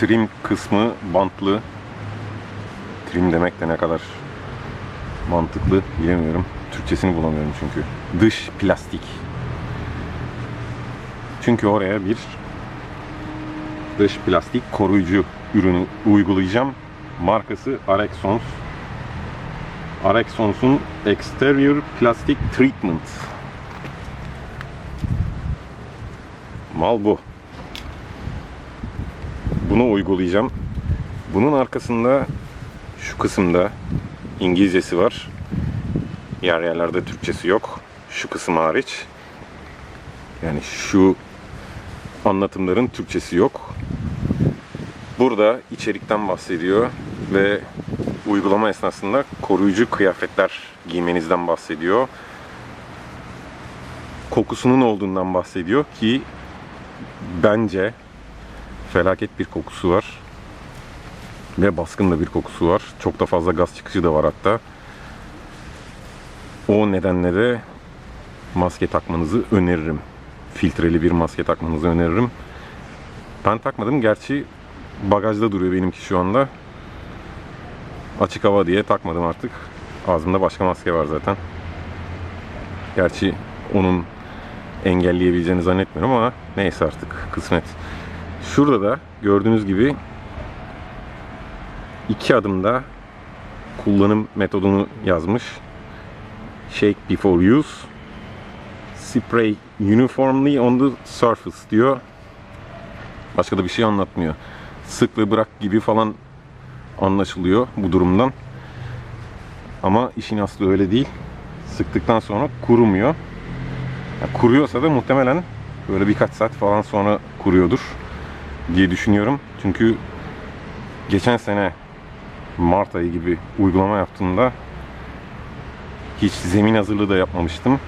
trim kısmı bantlı. Trim demek de ne kadar mantıklı bilemiyorum. Türkçesini bulamıyorum çünkü. Dış plastik. Çünkü oraya bir dış plastik koruyucu ürünü uygulayacağım. Markası Arexons. Arexons'un Exterior Plastic Treatment. Mal bu. Bunu uygulayacağım. Bunun arkasında şu kısımda İngilizcesi var. Yer yerlerde Türkçesi yok. Şu kısım hariç. Yani şu anlatımların Türkçesi yok. Burada içerikten bahsediyor ve uygulama esnasında koruyucu kıyafetler giymenizden bahsediyor. Kokusunun olduğundan bahsediyor ki bence felaket bir kokusu var. Ve baskın da bir kokusu var. Çok da fazla gaz çıkışı da var hatta. O nedenle de maske takmanızı öneririm. Filtreli bir maske takmanızı öneririm. Ben takmadım. Gerçi bagajda duruyor benimki şu anda. Açık hava diye takmadım artık. Ağzımda başka maske var zaten. Gerçi onun engelleyebileceğini zannetmiyorum ama neyse artık kısmet. Şurada da gördüğünüz gibi iki adımda kullanım metodunu yazmış. Shake before use. Spray uniformly on the surface diyor. Başka da bir şey anlatmıyor. Sık ve bırak gibi falan anlaşılıyor bu durumdan. Ama işin aslı öyle değil. Sıktıktan sonra kurumuyor. Ya kuruyorsa da muhtemelen böyle birkaç saat falan sonra kuruyordur diye düşünüyorum. Çünkü geçen sene Mart ayı gibi uygulama yaptığımda hiç zemin hazırlığı da yapmamıştım.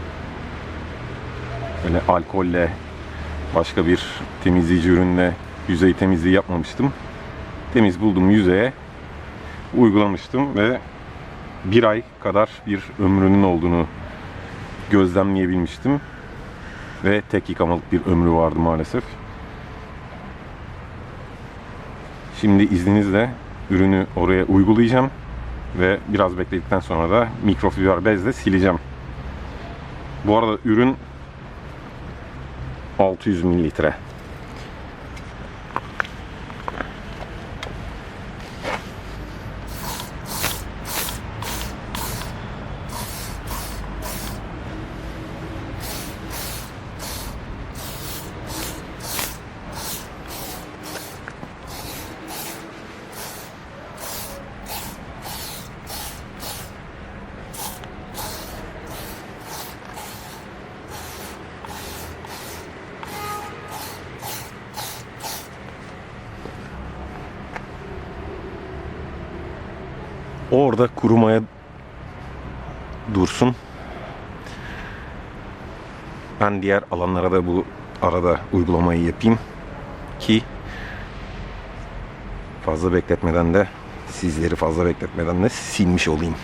Böyle alkolle başka bir temizleyici ürünle yüzey temizliği yapmamıştım. Temiz buldum yüzeye uygulamıştım ve bir ay kadar bir ömrünün olduğunu gözlemleyebilmiştim. Ve tek yıkamalık bir ömrü vardı maalesef. Şimdi izninizle ürünü oraya uygulayacağım ve biraz bekledikten sonra da mikrofiber bezle sileceğim. Bu arada ürün 600 mililitre. Orada kurumaya dursun. Ben diğer alanlara da bu arada uygulamayı yapayım ki fazla bekletmeden de sizleri fazla bekletmeden de silmiş olayım.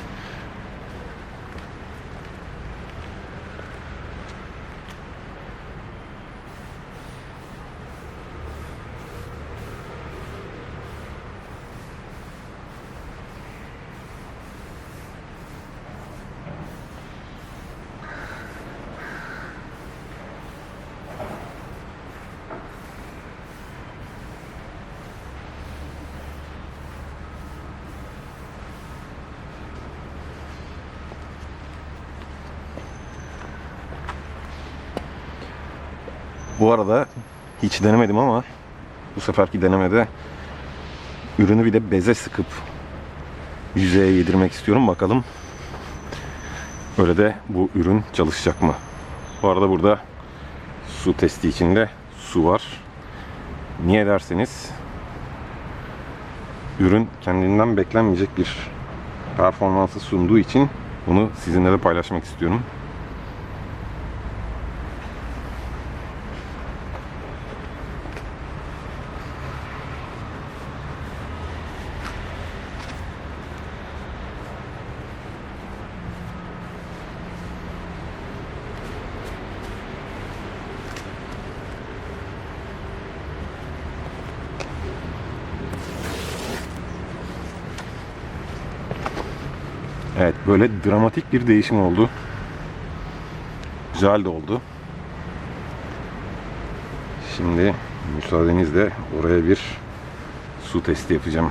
Bu arada hiç denemedim ama bu seferki denemede ürünü bir de beze sıkıp yüzeye yedirmek istiyorum. Bakalım öyle de bu ürün çalışacak mı? Bu arada burada su testi içinde su var. Niye derseniz ürün kendinden beklenmeyecek bir performansı sunduğu için bunu sizinle de paylaşmak istiyorum. Evet böyle dramatik bir değişim oldu. Güzel de oldu. Şimdi müsaadenizle oraya bir su testi yapacağım.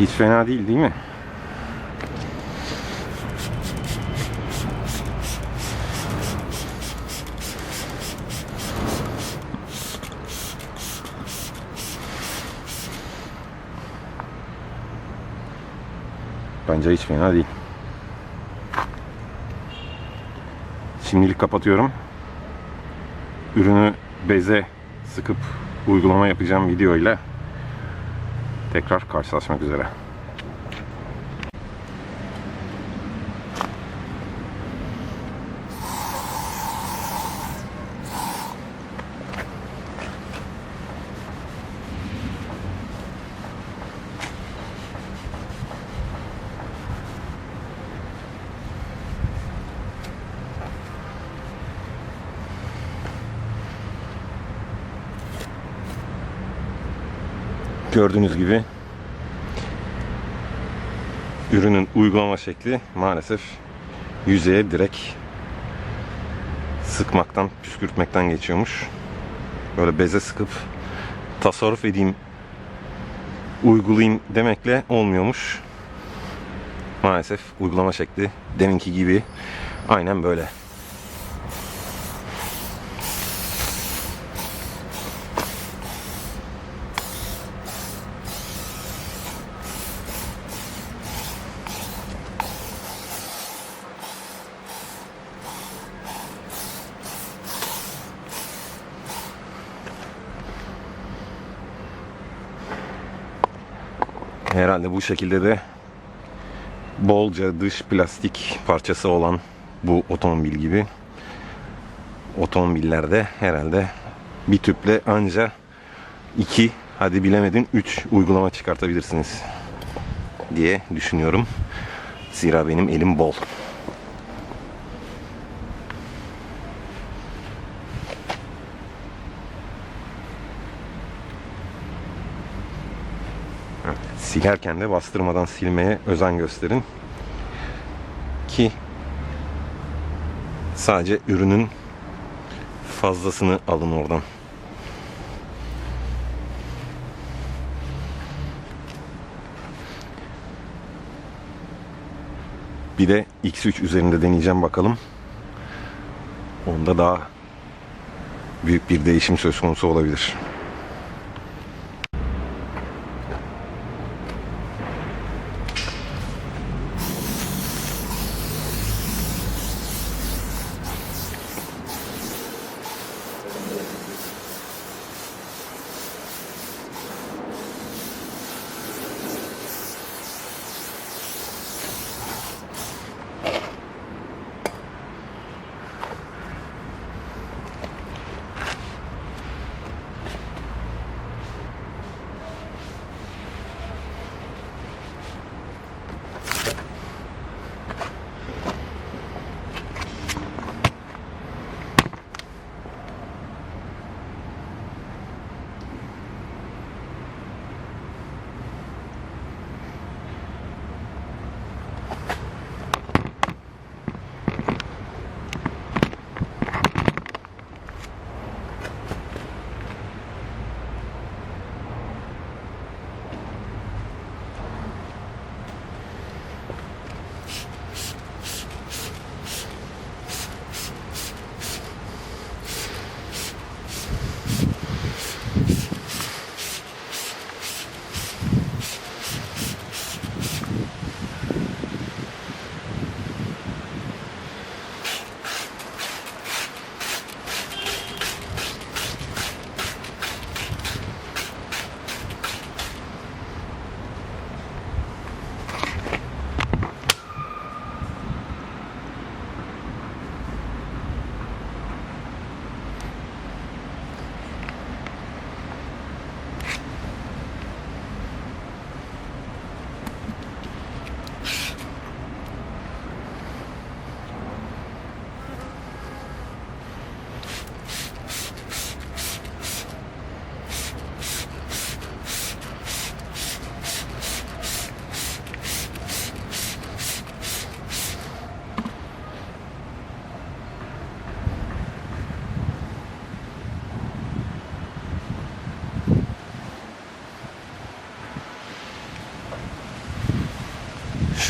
Hiç fena değil değil mi? Bence hiç fena değil. Şimdilik kapatıyorum. Ürünü beze sıkıp uygulama yapacağım videoyla tekrar karşılaşmak üzere. Gördüğünüz gibi ürünün uygulama şekli maalesef yüzeye direkt sıkmaktan, püskürtmekten geçiyormuş. Böyle beze sıkıp tasarruf edeyim, uygulayayım demekle olmuyormuş. Maalesef uygulama şekli deminki gibi aynen böyle. Herhalde bu şekilde de bolca dış plastik parçası olan bu otomobil gibi otomobillerde herhalde bir tüple anca iki hadi bilemedin 3 uygulama çıkartabilirsiniz diye düşünüyorum. Zira benim elim bol. Silerken de bastırmadan silmeye özen gösterin. Ki sadece ürünün fazlasını alın oradan. Bir de X3 üzerinde deneyeceğim bakalım. Onda daha büyük bir değişim söz konusu olabilir.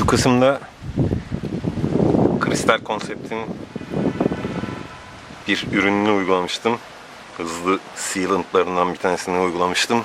Kısımda kristal konseptin bir ürününü uygulamıştım. Hızlı sealantlarından bir tanesini uygulamıştım.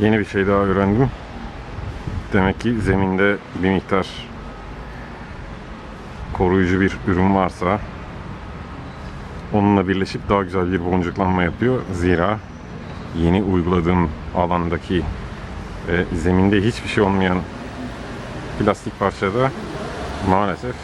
Yeni bir şey daha öğrendim. Demek ki zeminde bir miktar koruyucu bir ürün varsa onunla birleşip daha güzel bir boncuklanma yapıyor. Zira yeni uyguladığım alandaki ve zeminde hiçbir şey olmayan plastik parçada maalesef